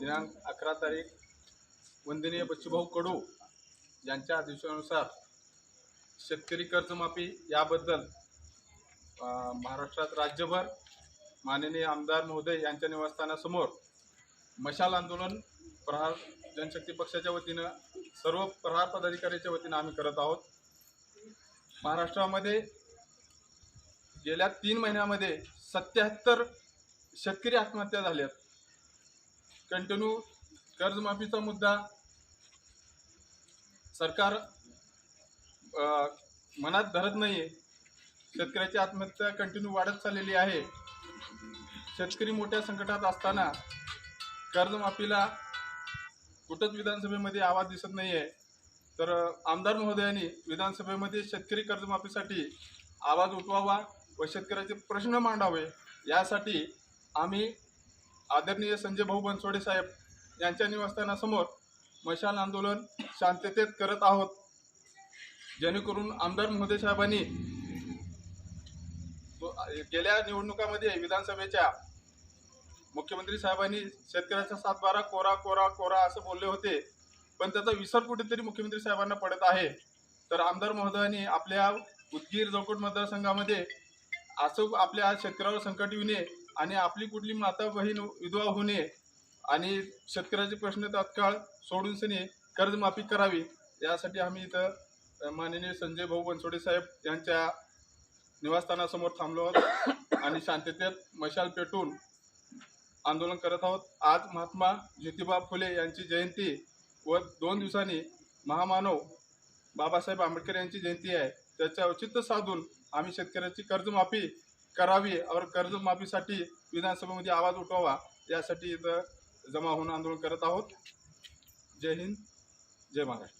दिनांक अकरा तारीख वंदनीय बच्चूभाऊ कडू यांच्या आदेशानुसार शेतकरी कर्जमाफी याबद्दल महाराष्ट्रात राज्यभर माननीय आमदार महोदय यांच्या निवासस्थानासमोर मशाल आंदोलन प्रहार जनशक्ती पक्षाच्या वतीनं सर्व प्रहार पदाधिकाऱ्याच्या वतीनं आम्ही करत आहोत. महाराष्ट्रामध्ये गेल्या तीन महिन्यामध्ये सत्याहत्तर शेतकरी आत्महत्या झाल्यात कंटिन्यू कर्जमाफीचा मुद्दा. सरकार मनात धरत नाही आहे शेतकऱ्याची आत्महत्या कंटिन्यू वाढत चाललेली आहे. शेतकरी मोठ्या संकटात असताना कर्जमाफीला कुठंच विधानसभेमध्ये आवाज दिसत नाही आहे तर आमदार महोदयांनी विधानसभेमध्ये शेतकरी कर्जमाफीसाठी आवाज उठवावा व शेतकऱ्याचे प्रश्न मांडावे यासाठी आम्ही आदरणीय संजय भाऊ बनसोडे साहेब यांच्या निवासस्थानासमोर मशाल आंदोलन शांततेत करत आहोत. जेणेकरून आमदार महोदय साहेबांनी तो- गेल्या निवडणुकामध्ये विधानसभेच्या मुख्यमंत्री साहेबांनी शेतकऱ्याचा सातबारा कोरा कोरा कोरा असं बोलले होते पण त्याचा विसर कुठेतरी मुख्यमंत्री साहेबांना पडत आहे. तर आमदार महोदयांनी आपल्या उदगीर जवकोट मतदारसंघामध्ये असं आपल्या आज शेतकऱ्यावर संकट येऊ नये आणि आपली कुठली माता बहीण विधवा होऊ नये आणि शेतकऱ्याचे प्रश्न तात्काळ सोडून सने कर्जमाफी करावी यासाठी आम्ही इथं माननीय संजय भाऊ बनसोडे साहेब यांच्या निवासस्थानासमोर थांबलो आहोत आणि शांततेत मशाल पेटून आंदोलन करत आहोत. आज महात्मा ज्योतिबा फुले यांची जयंती व दोन दिवसांनी महामानव बाबासाहेब आंबेडकर यांची जयंती आहे. त्याचे औचित्य साधून आम्ही शेतकऱ्याची कर्जमाफी करावी. और कर्जमाफीसाठी विधानसभेमध्ये आवाज उठवावा. यासाठी इथं जमा होऊन आंदोलन करत आहोत. जय हिंद. जय महाराष्ट्र.